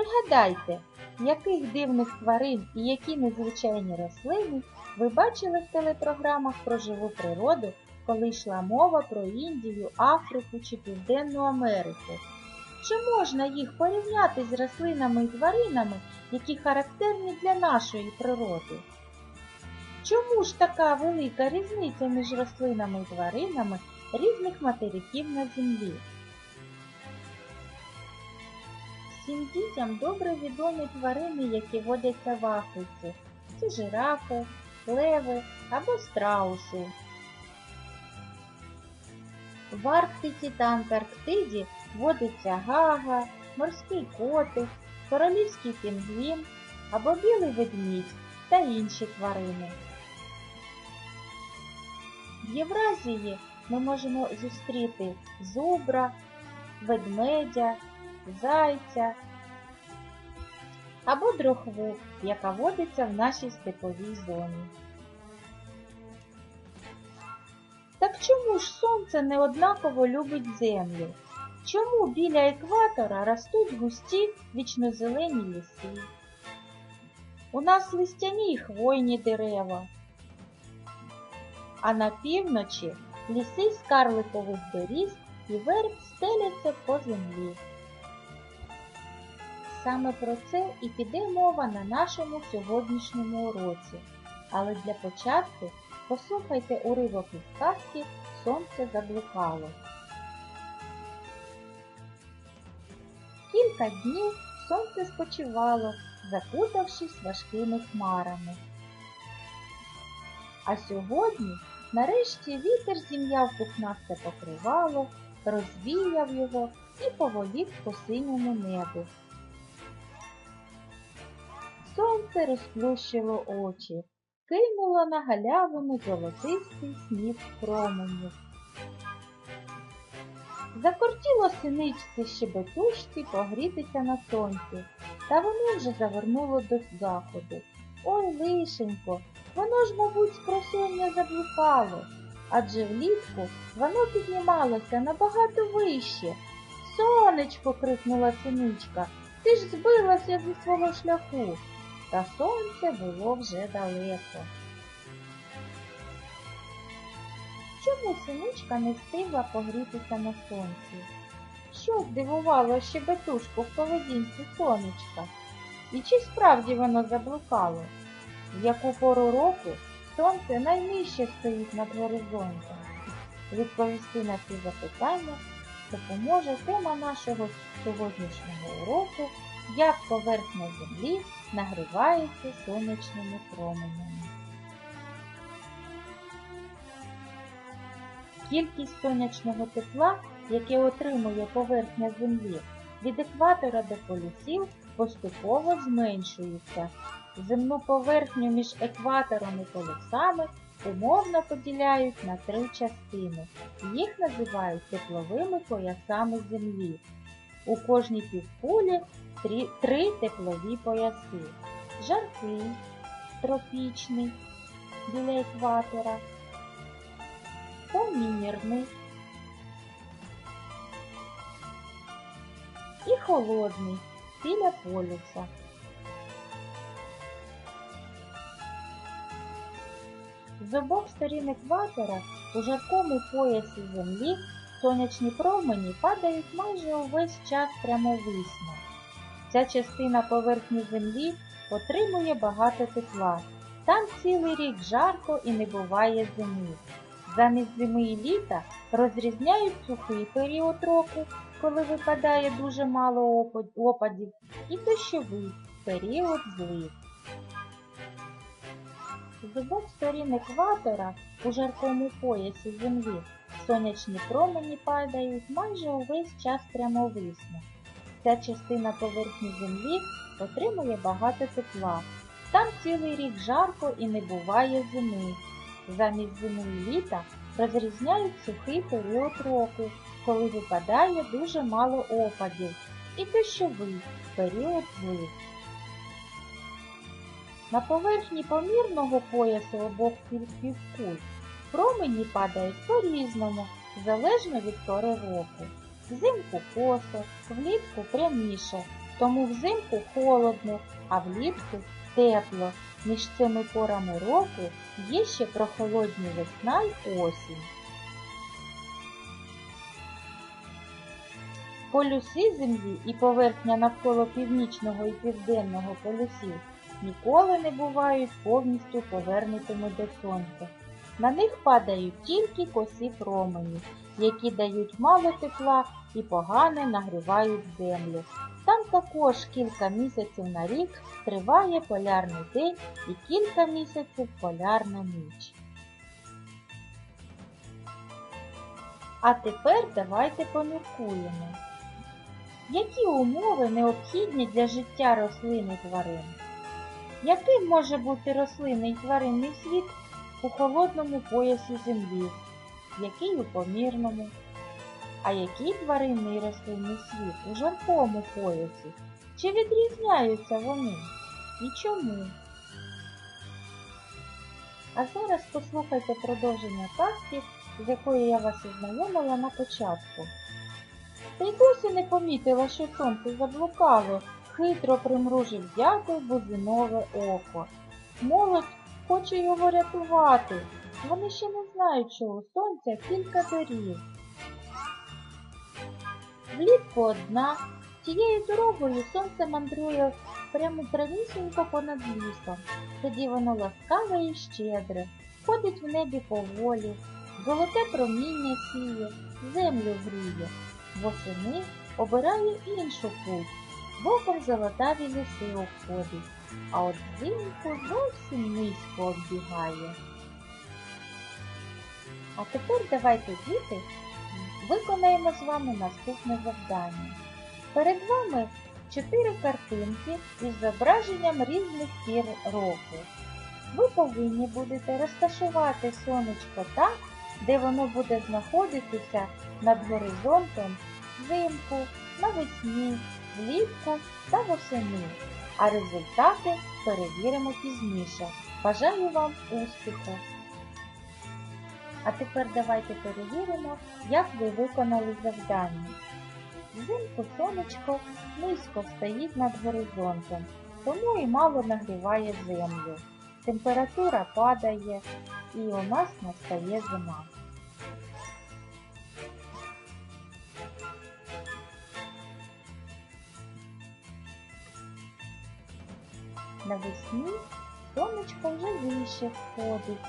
Пригадайте, яких дивних тварин і які незвичайні рослини ви бачили в телепрограмах про живу природу, коли йшла мова про Індію, Африку чи Південну Америку. Чи можна їх порівняти з рослинами і тваринами, які характерні для нашої природи? Чому ж така велика різниця між рослинами і тваринами різних материків на землі? Всім дітям добре відомі тварини, які водяться в Африці. Це жирафи, леви або страуси. В Арктиці та Антарктиді водиться гага, морський котик, королівський пінгвін або білий ведмідь та інші тварини. В Євразії ми можемо зустріти зубра, ведмедя, зайця або дрохву, яка водиться в нашій степовій зоні. Так чому ж сонце не однаково любить землю? Чому біля екватора ростуть густі вічнозелені ліси? У нас листяні й хвойні дерева, а на півночі ліси з карликових беріз і верб стеляться по землі. Саме про це і піде мова на нашому сьогоднішньому уроці. Але для початку послухайте уривок із казки Сонце заблукало. Кілька днів сонце спочивало, закутавшись важкими хмарами. А сьогодні нарешті вітер зім'яв пухнасте покривало, розвіяв його і поволік по синьому небу. Сонце розплющило очі, кинуло на галявину золотистий сніг променів. Закортіло синичці щебетушки погрітися на сонці, та воно вже завернуло до заходу. Ой, лишенько, воно ж, мабуть, з заблукало, адже влітку воно піднімалося набагато вище. Сонечко, крикнула синичка, ти ж збилася зі свого шляху. Та сонце було вже далеко. Чому синичка не встигла погрітися на сонці? Що здивувало щебетушку в поведінці сонечка? І чи справді воно заблукало? В яку пору року сонце найнижче стоїть над горизонтом? Відповісти на ці запитання допоможе тема нашого сьогоднішнього уроку як поверхня землі нагрівається сонячними променями. Кількість сонячного тепла, яке отримує поверхня землі, від екватора до полюсів поступово зменшується. Земну поверхню між екватором і полюсами умовно поділяють на три частини. Їх називають тепловими поясами Землі. У кожній півкулі три, теплові пояси. Жаркий, тропічний біля екватора, помірний і холодний біля полюса. З обох сторін екватора у жаркому поясі землі сонячні промені падають майже увесь час прямовисно. Ця частина поверхні землі отримує багато тепла. Там цілий рік жарко і не буває зими. Замість зими і літа розрізняють сухий період року, коли випадає дуже мало опадів, і дощовий період злив. З обох сторін екватора у жаркому поясі землі сонячні промені падають майже увесь час прямовисно. Ця частина поверхні землі отримує багато тепла. Там цілий рік жарко і не буває зими. Замість зими і літа розрізняють сухий період року, коли випадає дуже мало опадів, і дощовий період злив. На поверхні помірного поясу обох півкуль промені падають по-різному, залежно від пори року. Взимку косо, влітку пряміше, Тому взимку холодно, а влітку тепло. Між цими порами року є ще прохолодні весна й осінь. Полюси Землі і поверхня навколо північного і південного полюсів ніколи не бувають повністю повернутими до сонця. На них падають тільки косі промені, які дають мало тепла і погано нагрівають землю. Там також кілька місяців на рік триває полярний день і кілька місяців полярна ніч. А тепер давайте поміркуємо. Які умови необхідні для життя рослин і тварин? Яким може бути рослинний тваринний світ у холодному поясі землі, який у помірному? А який тваринний рослинний світ у жаркому поясі? Чи відрізняються вони? І чому? А зараз послухайте продовження казки, з якою я вас ознайомила на початку. Й досі не помітила, що сонце заблукало, хитро примружив дятел бузинове око. Молодь хоче його рятувати. Вони ще не знають, що у сонця кілька доріг. Влітку одна, тією дорогою сонце мандрує прямо прямісінько понад лісом. Тоді воно ласкаве і щедре, ходить в небі поволі, золоте проміння сіє, землю гріє. Восени обирає іншу путь, боком золотаві ліси обходить, а от взимку зовсім низько оббігає. А тепер давайте, діти, виконаємо з вами наступне завдання. Перед вами чотири картинки із зображенням різних пір року. Ви повинні будете розташувати сонечко так, де воно буде знаходитися над горизонтом взимку, навесні, влітку та восени. А результати перевіримо пізніше. Бажаю вам успіху! А тепер давайте перевіримо, як ви виконали завдання. Взимку сонечко низько стоїть над горизонтом, тому і мало нагріває землю. Температура падає і у нас настає зима. Навесні сонечко вже вище входить,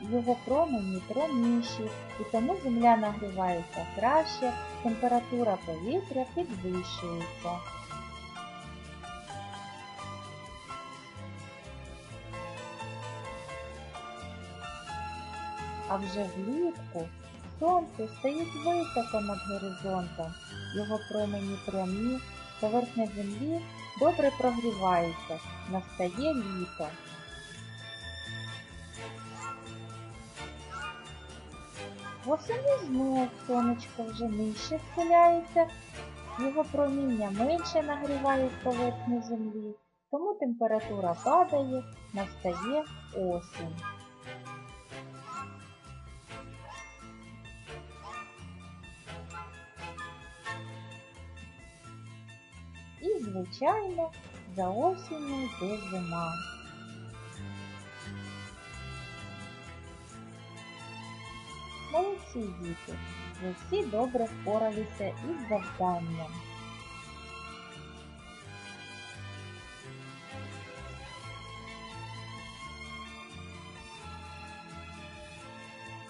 його промені пряміші, і тому земля нагрівається краще, температура повітря підвищується. А вже влітку сонце стоїть високо над горизонтом, його промені прямі, поверхня землі добре прогрівається, настає літо. Восени знов сонечко вже нижче схиляється, його проміння менше нагрівають поверхню землі, тому температура падає, настає осінь. Звичайно, за осінню йде зима. Молодці діти, ви всі добре впоралися із завданням.